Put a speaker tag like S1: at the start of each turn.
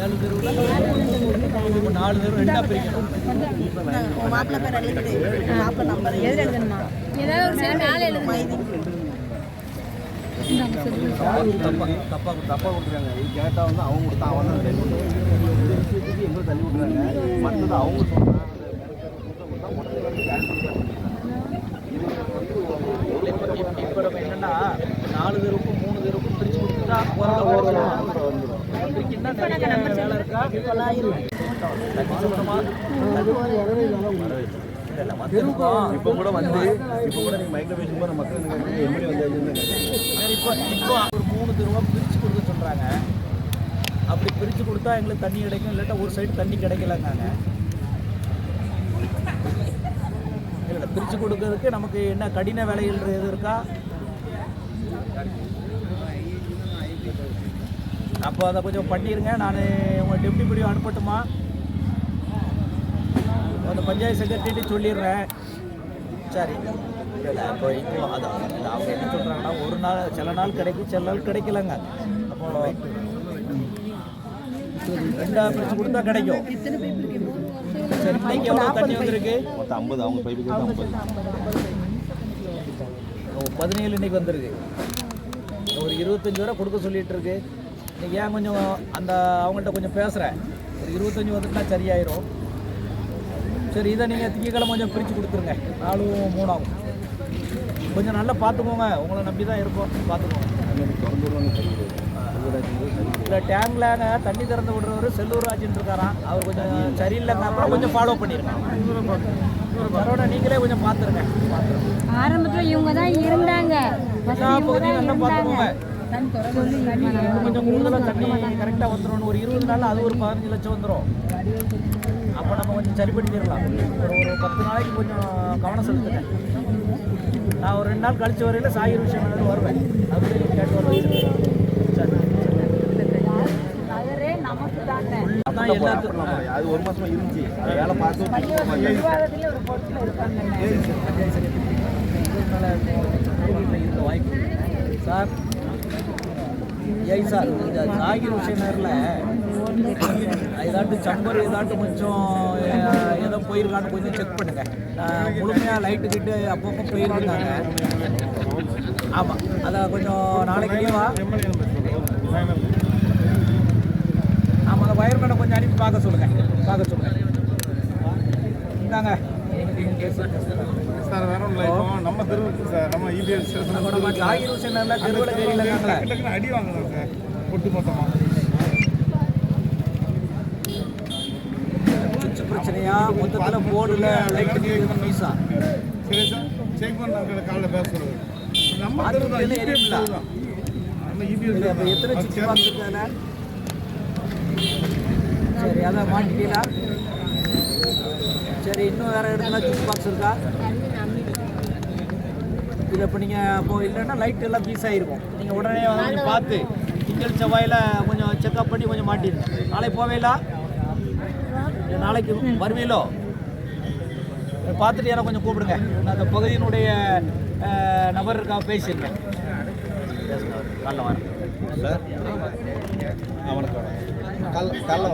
S1: ஏழு தெருவில் நாலு தெரு ரெண்டா பிரிக்கணும்
S2: மாப்பிள்ளை பேர் எழுதிட்டு மாப்பிள்ளை நம்பர்
S3: எதில் எழுதணுமா ஏதாவது ஒரு சைடு மேலே எழுதுங்க
S1: தப்பா தப்பா
S4: தப்பா கொடுத்துருக்காங்க கேட்டா வந்து அவங்க கொடுத்தா அவன் தான் தள்ளி தள்ளி விட்டுறாங்க. மற்றது அவங்க சொன்னா
S1: இப்போ நம்ம என்னன்னா நாலு தெருவுக்கும் மூணு தெருவுக்கும் பிரிச்சு கொடுத்துட்டா குறைந்த ஓரளவு பிரிக்கின்னா நிறைய வேலை இருக்கா தண்ணி சுத்தமா இல்லை வந்திருக்கோம்
S4: இப்போ கூட வந்து இப்போ கூட நீங்கள் மைக்கில் பேசும்போது நம்ம மக்கள் எப்படி வந்து
S1: இப்போ இப்போ ஒரு மூணு தெருவா பிரிச்சு கொடுக்க சொல்கிறாங்க அப்படி பிரித்து கொடுத்தா எங்களுக்கு தண்ணி கிடைக்கும் இல்லாட்டா ஒரு சைடு தண்ணி கிடைக்கலங்காங்க இல்லை பிரித்து கொடுக்கறதுக்கு நமக்கு என்ன கடின வேலைகள் எது இருக்கா அப்போ அதை கொஞ்சம் பண்ணிடுங்க நான் உங்கள் டெப்டி பிடிஓ அனுப்பட்டுமா? அந்த பஞ்சாயத்து செக்ரட்டரிட்டு சொல்லிடுறேன். சரி. இல்லை இப்போ இப்போ அது அது அவங்க என்ன சொல்கிறாங்கன்னா ஒரு நாள் சில நாள் கிடைக்கும் சில நாள் கிடைக்கலங்க. அப்போ ரெண்டா பிரிச்சு கொடுத்தா கிடைக்கும். சரி இன்னைக்கு எவ்வளோ தண்ணி வந்திருக்கு?
S4: மொத்தம் ஐம்பது அவங்க பைப்புக்கு ஐம்பது.
S1: பதினேழு இன்னைக்கு வந்திருக்கு. ஒரு இருபத்தஞ்சி வரை கொடுக்க சொல்லிட்டு இருக்கு. ஏன் கொஞ்சம் அந்த அவங்கள்ட்ட கொஞ்சம் பேசுகிறேன் ஒரு இருபத்தஞ்சி வந்துட்டுனா சரியாயிரும். சரி இதை நீங்கள் திங்கக்கிழமை கொஞ்சம் பிரித்து கொடுத்துருங்க. நாலும் மூணாகும். கொஞ்சம் நல்லா பார்த்துக்கோங்க. உங்களை நம்பி தான் இருக்கோம். பார்த்துக்கோங்க. இல்லை டேங்க்லாங்க தண்ணி திறந்து விடுறவர் செல்லூர் ராஜன் இருக்காராம். அவர் கொஞ்சம் சரியில்லைங்க. அப்புறம் கொஞ்சம் ஃபாலோ பண்ணியிருக்காங்க பரவாயில்ல நீங்களே கொஞ்சம் பார்த்துருங்க.
S3: ஆரம்பத்துல இவங்க தான் இருந்தாங்க.
S1: நல்லா பார்த்துக்கோங்க. கொஞ்சம் கூடுதலாக தண்ணி கரெக்டாக வந்துடும் ஒரு இருபது நாள் அது ஒரு பதினஞ்சு லட்சம் வந்துடும் அப்போ நம்ம கொஞ்சம் சரிப்படுத்திடலாம் ஒரு ஒரு பத்து நாளைக்கு கொஞ்சம் கவனம் செலுத்துங்க. நான் ஒரு ரெண்டு நாள் கழிச்சு வரையில் சாகிர் விஷயம் வருவேன். அப்படி கேட்டு வருவேன் சரி அதான் எல்லாத்துக்கும்.
S4: அது ஒரு மாசமா இருந்துச்சு. அது வேலை பார்த்து
S1: வாய்ப்பு. சார் ஏய் சார் இந்த சாகிர் விஷயத்தில் ஏதாட்டு சம்பர் ஏதாட்டு கொஞ்சம் ஏதோ போயிருக்கான்னு கொஞ்சம் செக் பண்ணுங்க. முழுமையாக லைட்டு கிட்டு அப்பப்போ போயிருக்காங்க ஆமாம் அதை கொஞ்சம் நாளைக்கு லீவா ஆமாம் அந்த ஒயர்மேனை கொஞ்சம் அனுப்பி பார்க்க சொல்லுங்கள் பார்க்க சொல்லுங்கள் இந்தாங்க.
S5: சார் வேற ஒன்றும் இப்போ நம்ம தெருவுக்கு சார் நம்ம
S1: தெரியலங்களே
S5: டக்குன்னு அடி வாங்கலாம் சார் ஒட்டு மொத்தமாக
S1: சுவிட்ச் பிரச்சனையா? மொத்தத்தில் போர்டில் லைட்டு மீசா
S5: சரி சார் செக் பண்ண காலைல பேச நம்ம தெரு தான்
S1: அதுல
S5: EBS
S1: எரியுங்களா?
S5: தெரு தான் நம்ம இபிஎஸ்
S1: அப்போ எத்தனை அதில் சரி அதான் மாட்டிட்டீங்களா? சரி இன்னும் வேறு இடத்துல சுவிட்ச் பாக்ஸ் இருக்கா? இதில் இப்போ நீங்கள் இப்போ இல்லைன்னா லைட் எல்லாம் பீஸ் ஆகிருக்கும் நீங்கள் உடனே வந்து பார்த்து திங்கள் செவ்வாயில் கொஞ்சம் செக்அப் பண்ணி கொஞ்சம் மாட்டிடுங்க நாளைக்கு போவேலா? இல்ல நாளைக்கு வருவீலோ? பார்த்துட்டு யாரை கொஞ்சம் கூப்பிடுங்க. அந்த பகுதியினுடைய நபர் இருக்கா பேசியிருக்கேன் நல்ல வரேன்
S4: சார் வணக்கம். கல் கல்ல